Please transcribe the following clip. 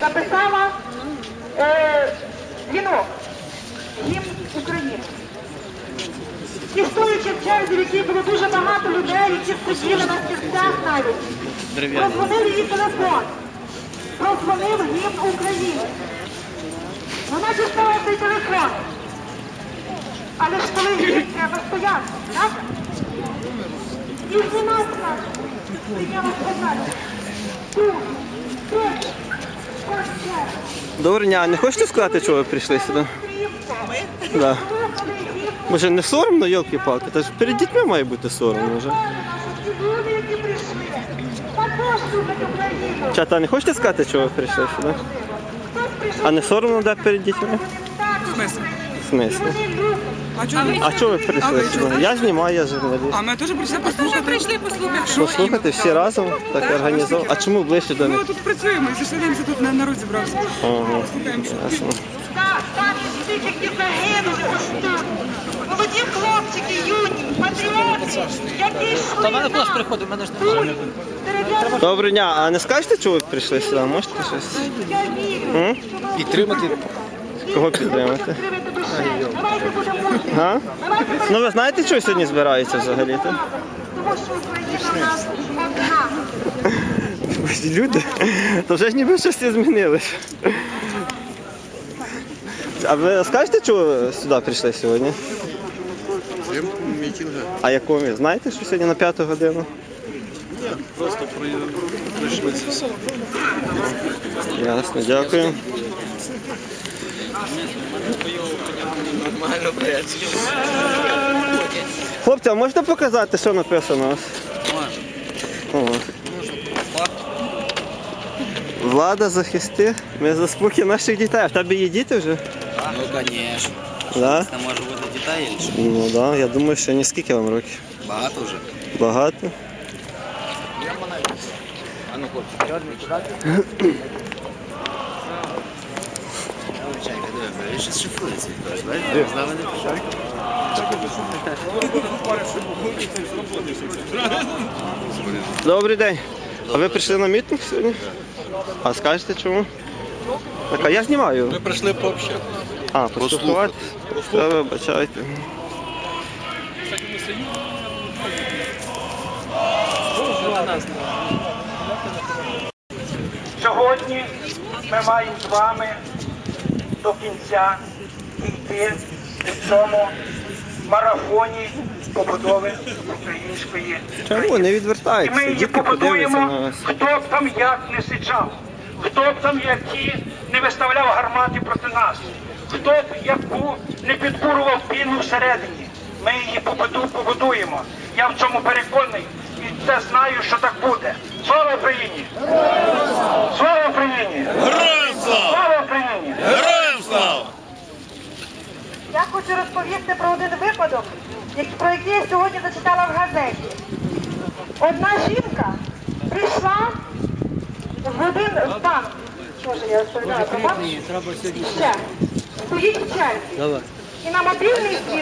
написала е, вінок гімн України. І стоючи в черзі, в якій було дуже багато людей, які сиділи на стільцях навіть, прозвонив її телефон, прозвонив гімн України. Вона дістала цей телефон. Але ж коли її треба стояти, так? І знімати нас, я вас показала. Тут. Доброго дня, не хочете сказати, чого ви прийшли сюди? Да. Може не соромно, йолки-палки? Та ж перед дітьми має бути соромно вже. Чата, не хочете сказати, чого ви прийшли сюди? А не соромно де перед дітьми? також В смислі? А чого ви? А чого ви А прийшли ви чого? Я знімаю, я журналіст. А ми теж прийшли послухати. прийшли послухати. Що Послухайте всі разом, так організовано. А чому ближче до Ми них? тут працюємо, зійшлися тут на народ зібрався. Ага, Слухаємо, що ясно. Так, так, і тих, які загинули ось тут. Молоді хлопчики, юні, патріоти, які йшли Та в мене клас нам. приходить, в мене ж. Тут, дерев'яна Доброго дня, а не скажете, чого ви прийшли сюди? Можете щось? М? Підтримати. Кого підтримати? А? Ну ви знаєте, що сьогодні збираються взагалі? то? Люди, то вже ж ніби щось і змінилось. А ви скажете, чого сюди прийшли сьогодні? А ви Знаєте, що сьогодні на п'яту годину? Ні, Просто при- прийшли це все. Ясно, дякую. Хлопці, а можете показати, що написано? О. Влада захисти. Ми за спокій наших дітей. А в тебе є діти вже? Ну, конечно. Да? Це може бути дітей чи? Ну так, да. я думаю, що ні скільки вам років. Багато вже. Багато. А ну, хлопці, чорний куди? Він щось шифрується. Знаєш, з нами не пішов. Добрий день. А ви прийшли на мітинг сьогодні? А скажете чому? Так, а я знімаю. Ми прийшли пообщати. А, поспілкувати? Все, вибачайте. Сьогодні ми маємо з вами до кінця йти в цьому марафоні побудови української Чому не І ми її Діти подивляться на побудуємо, вас. хто б там як не сичав, хто б там які не виставляв гармати проти нас, хто б яку не підбурував піну всередині. Ми її побуду- побудуємо. Я в цьому переконаний і це знаю, що так буде. Слава Україні! Слава Україні! Героям слава! Слава Україні! Героям слава! Я хочу розповісти про один випадок, про який я сьогодні зачитала в газеті. Одна жінка прийшла в один в банк. Що ж я розповідала про банк? Ще. Стоїть в черзі. І на мобільний